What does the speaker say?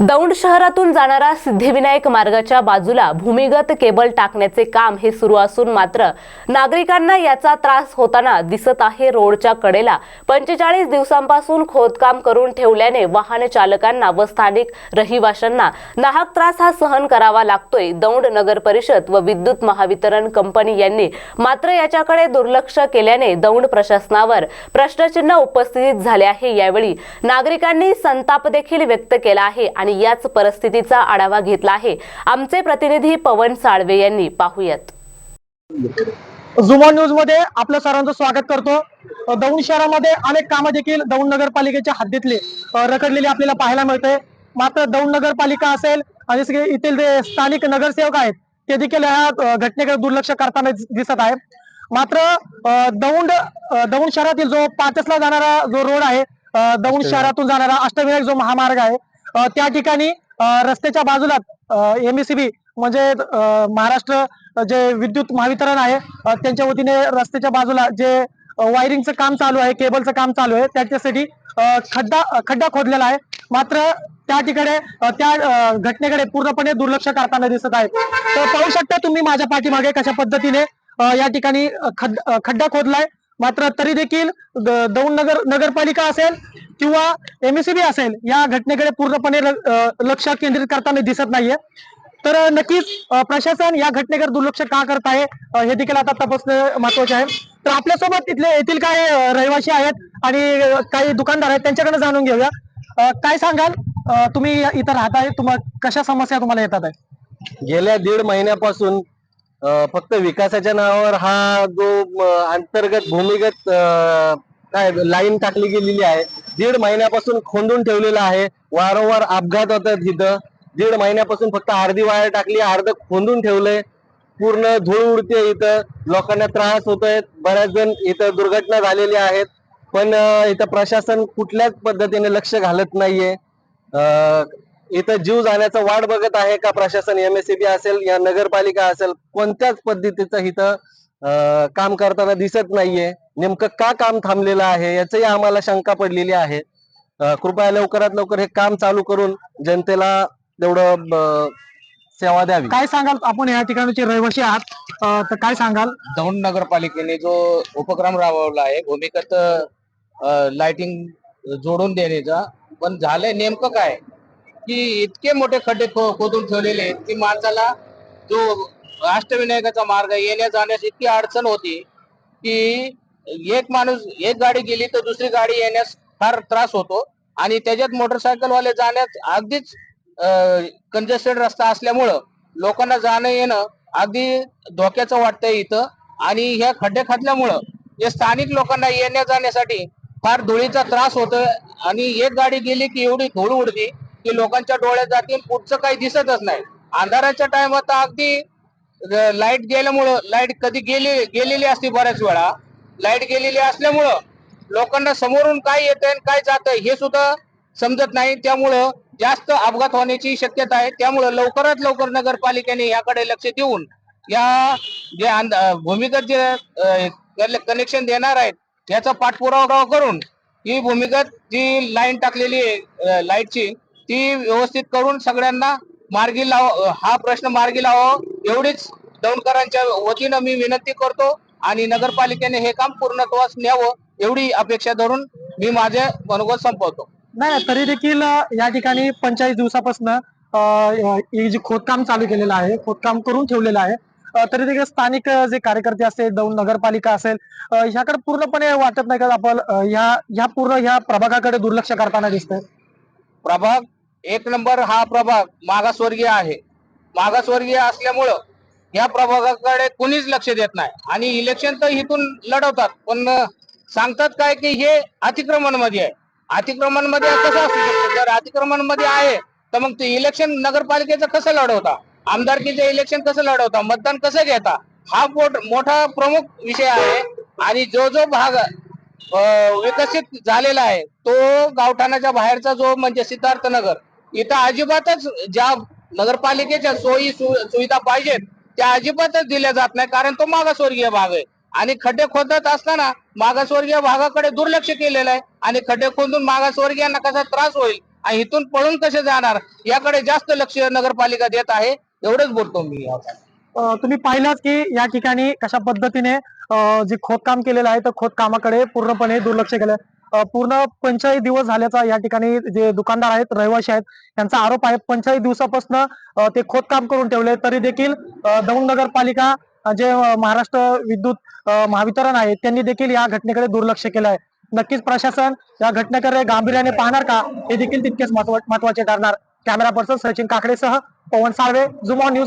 दौंड शहरातून जाणारा सिद्धिविनायक मार्गाच्या बाजूला भूमिगत केबल टाकण्याचे काम हे सुरू असून मात्र नागरिकांना याचा त्रास होताना दिसत आहे रोडच्या कडेला. पंचेचाळीस दिवसांपासून खोदकाम करून ठेवल्याने वाहन चालकांना व स्थानिक रहिवाशांना नाहक त्रास हा सहन करावा लागतोय. दौंड नगर परिषद व विद्युत महावितरण कंपनी यांनी मात्र याच्याकडे दुर्लक्ष केल्याने दौंड प्रशासनावर प्रश्नचिन्ह उपस्थित झाले आहे. यावेळी नागरिकांनी संताप देखील व्यक्त केला आहे आणि याच परिस्थितीचा आढावा घेतला आहे. आमचे प्रतिनिधी पवन साळवे यांनी पाहुयात. झुमॉन न्यूजमध्ये आपलं सर्वांचं स्वागत करतो. दौंड शहरामध्ये अनेक कामं देखील दौंड नगरपालिकेच्या हद्दीतले रखडलेली आपल्याला पाहायला मिळते मात्र दौंड नगरपालिका असेल आणि सगळे येथील जे स्थानिक नगरसेवक आहेत ते देखील ह्या अ, घटनेकडे दुर्लक्ष करताना दिस- दिसत आहे मात्र दौंड दौंड शहरातील जो पाचसला जाणारा जो रोड आहे दौंड शहरातून जाणारा अष्टविनायक जो महामार्ग आहे त्या ठिकाणी रस्त्याच्या बाजूला एमएससीबी म्हणजे महाराष्ट्र जे विद्युत महावितरण आहे त्यांच्या वतीने रस्त्याच्या बाजूला जे वायरिंगचं काम चालू आहे केबलचं काम चालू आहे त्याच्यासाठी खड्डा खड्डा खोदलेला आहे. मात्र त्या ठिकाणी त्या घटनेकडे पूर्णपणे दुर्लक्ष करताना दिसत आहे. तर पाहू शकता तुम्ही माझ्या पाठीमागे कशा पद्धतीने या ठिकाणी खड्डा खोदलाय. मात्र तरी देखील दौंड नगर नगरपालिका असेल किंवा एमएससीबी असेल या घटनेकडे पूर्णपणे लक्ष केंद्रित करताना दिसत नाहीये. तर नक्कीच प्रशासन या घटनेकडे दुर्लक्ष का करत आहे हे देखील आता तपासणं महत्त्वाचे आहे. तर आपल्यासोबत इथले येथील काही रहिवासी आहेत आणि काही दुकानदार आहेत त्यांच्याकडे जाणून घेऊया. काय सांगाल? तुम्ही इथं राहताय तुम्हाला कशा समस्या तुम्हाला येतात आहे गेल्या दीड महिन्यापासून फक्त विकासाच्या नावावर हा जो अंतर्गत भूमिगत काय लाईन टाकली गेलेली आहे दीड महिन्यापासून खोंदून ठेवलेला आहे. वारंवार अपघात होतात तिथं दीड महिन्यापासून फक्त अर्धी वायर टाकली अर्ध खोंदून ठेवलंय. पूर्ण धूळ उडते इथं. लोकांना त्रास होतोय. बऱ्याच जण इथं दुर्घटना झालेल्या आहेत. पण इथं प्रशासन कुठल्याच पद्धतीने लक्ष घालत नाहीये. इथं जीव जाण्याचा वाट बघत आहे का प्रशासन? एमएससीबी असेल या नगरपालिका असेल कोणत्याच पद्धतीचं इथं काम करताना दिसत नाहीये. नेमकं का काम थांबलेलं आहे? याचही आम्हाला शंका पडलेली आहे. कृपया लवकरात लवकर हे काम चालू करून जनतेला तेवढं सेवा द्यावी. काय सांगाल? आपण या ठिकाणचे रहिवासी आहात. तर काय सांगाल? दौंड नगरपालिकेने जो उपक्रम राबवला आहे भूमिगत लाइटिंग जोडून देण्याचा पण झालंय नेमकं काय? की इतके मोठे खड्डे खो- खोदून ठेवलेले आहेत की माणसाला जो अष्टविनायकाचा मार्ग आहे, येण्या जाण्यास इतकी अडचण होती की एक माणूस एक गाडी गेली तर दुसरी गाडी येण्यास फार त्रास होतो. आणि त्याच्यात मोटरसायकल वाले जाण्यास अगदीच कंजेस्टेड रस्ता असल्यामुळं लोकांना जाणं येणं अगदी धोक्याचं वाटतंय इथं. आणि ह्या खड्डे खातल्यामुळं जे स्थानिक लोकांना येण्या जाण्यासाठी फार धुळीचा त्रास होतोय. आणि एक गाडी गेली की एवढी धूळ उडती की लोकांच्या डोळ्यात जातील पुढचं काही दिसतच नाही. अंधाराच्या टायमात अगदी लाइट गेल्यामुळं लाइट कधी गेली गेलेली असते बऱ्याच वेळा. लाइट गेलेली असल्यामुळं लोकांना समोरून काय येतंय आणि काय जात हे सुद्धा समजत नाही. त्यामुळं जास्त अपघात होण्याची शक्यता आहे. त्यामुळं लवकरात लवकर नगरपालिकेने याकडे लक्ष देऊन या जे भूमिगत जे कनेक्शन देणार आहेत याचा पाठपुरावा करून ही भूमिगत जी लाईन टाकलेली आहे लाईटची ती व्यवस्थित करून सगळ्यांना मार्गी लाव हा प्रश्न मार्गी लावा. एवढीच दौंडकरांच्या वतीनं मी विनंती करतो. आणि नगरपालिकेने हे काम पूर्णत्वास न्यावं एवढी अपेक्षा धरून मी माझे मनोगत संपवतो. नाही तरी देखील या ठिकाणी पंचेचाळीस दिवसापासून हे जे खोदकाम चालू केलेलं आहे खोदकाम करून ठेवलेलं आहे तरी देखील स्थानिक जे कार्यकर्ते असतील दौंड नगरपालिका असेल ह्याकडे पूर्णपणे वाटत नाही का आपण ह्या ह्या पूर्ण ह्या प्रभागाकडे दुर्लक्ष करताना दिसतंय. प्रभाग एक नंबर हा प्रभाग मागासवर्गीय आहे. मागासवर्गीय असल्यामुळं या प्रभागाकडे कुणीच लक्ष देत नाही. आणि इलेक्शन तर इथून लढवतात. पण सांगतात काय की हे अतिक्रमणमध्ये आहे. अतिक्रमणमध्ये कसं असू शकतं? जर अतिक्रमणमध्ये आहे तर मग ते इलेक्शन नगरपालिकेचं कसं लढवता? आमदारकीचं इलेक्शन कसं लढवता? मतदान कसं घेता? हा मोठा प्रमुख विषय आहे. आणि जो जो भाग विकसित झालेला आहे तो गावठाणाच्या बाहेरचा जो म्हणजे सिद्धार्थ नगर इथं अजिबातच ज्या नगरपालिकेच्या सोयी सु- सुविधा पाहिजेत त्या अजिबातच दिल्या जात नाही कारण तो मागासवर्गीय भाग आहे. आणि खड्डे खोदत असताना मागासवर्गीय भागाकडे दुर्लक्ष केलेलं आहे. आणि खड्डे खोदून मागासवर्गीयांना कसा त्रास होईल आणि इथून पळून कसे जाणार याकडे जास्त लक्ष नगरपालिका देत आहे एवढंच बोलतो मी तुम्ही पाहिलात की या ठिकाणी कशा पद्धतीने जे खोदकाम केलेलं आहे तर खोदकामाकडे पूर्णपणे दुर्लक्ष केलं पूर्ण पंचाळीस दिवस झाल्याचा या ठिकाणी जे दुकानदार आहेत रहिवासी आहेत त्यांचा आरोप आहे पंचाळीस दिवसापासून ते खोदकाम करून ठेवले तरी देखील दौंड नगरपालिका जे महाराष्ट्र विद्युत महावितरण आहे त्यांनी देखील या घटनेकडे दुर्लक्ष केलं आहे नक्कीच प्रशासन या घटनेकडे गांभीर्याने पाहणार का हे देखील तितकेच महत्त्वाचे ठरणार. कॅमेरा पर्सन सचिन काकडेसह पवन साळवे जुमॉन न्यूज